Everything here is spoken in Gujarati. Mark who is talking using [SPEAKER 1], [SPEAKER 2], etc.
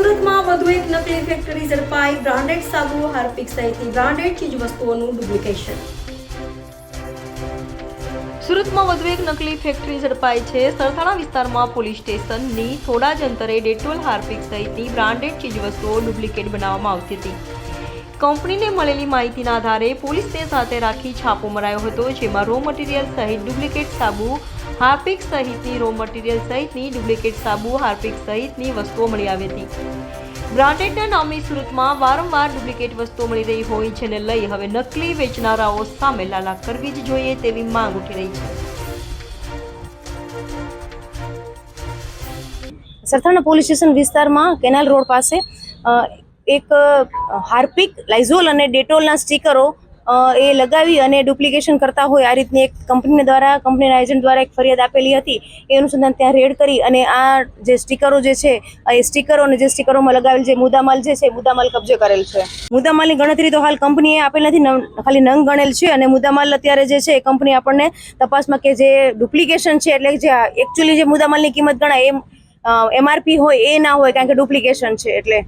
[SPEAKER 1] વધુ એક નકલી ફેક્ટરી ઝડપાઈ. બ્રાન્ડેડ સાબુ, હાર્પિક સહિતની બ્રાન્ડેડ ચીજ વસ્તુઓનું ડુપ્લિકેશન સુરતમાં વધુ એક નકલી ફેક્ટરી ઝડપાઈ છે. સરથાણા વિસ્તારમાં પોલીસ સ્ટેશનની થોડા જ અંતરે ડેટોલ હાર્પિક સહિતની બ્રાન્ડેડ ચીજવસ્તુઓ ડુપ્લિકેટ બનાવવામાં આવતી હતી. કંપનીને મળેલી માહિતીના આધારે પોલીસને સાથે રાખી છાપો મરાયો હતો, જેમાં રો મટીરિયલ સહિત ડુપ્લિકેટ સાબુ, હાર્પિક સહિતની રો મટીરિયલ સહિતની ડુપ્લિકેટ સાબુ, હાર્પિક સહિતની વસ્તુઓ મળી આવી હતી. બ્રાન્ડેડના નામે સુરતમાં વારંવાર ડુપ્લિકેટ વસ્તુઓ મળી રહી હોય, જેને લઈ હવે નકલી વેચનારાઓ સામે લાલા કરવી જ જોઈએ તેવી માંગ ઉઠી રહી છે.
[SPEAKER 2] સરથાણા પોલીસ સ્ટેશન વિસ્તારમાં કેનાલ રોડ પાસે એક હાર્પિક લાઇઝોલ અને ડેટોલના સ્ટીકરો એ લગાવી અને ડુપ્લિકેશન કરતા હોય, આ રીતની એક કંપની દ્વારા, કંપનીના એજન્ટ દ્વારા એક ફરિયાદ આપેલી હતી. એ અનુસંધાન ત્યાં રેડ કરી અને આ જે સ્ટીકરો જે છે એ સ્ટીકરો અને જે સ્ટીકરોમાં લગાવેલ જે મુદ્દામાલ જે છે મુદ્દામાલ કબજે કરેલ છે. મુદ્દામાલની ગણતરી તો હાલ કંપનીએ આપેલ નથી ખાલી નંગ ગણેલ છે અને મુદ્દામાલ અત્યારે જે છે, એ કંપની આપણને તપાસમાં કે જે ડુપ્લિકેશન છે, એટલે જે એકચ્યુઅલી જે મુદ્દામાલની કિંમત ગણાય, એમ એમઆરપી હોય, એ ના હોય, કારણ કે ડુપ્લિકેશન છે, એટલે.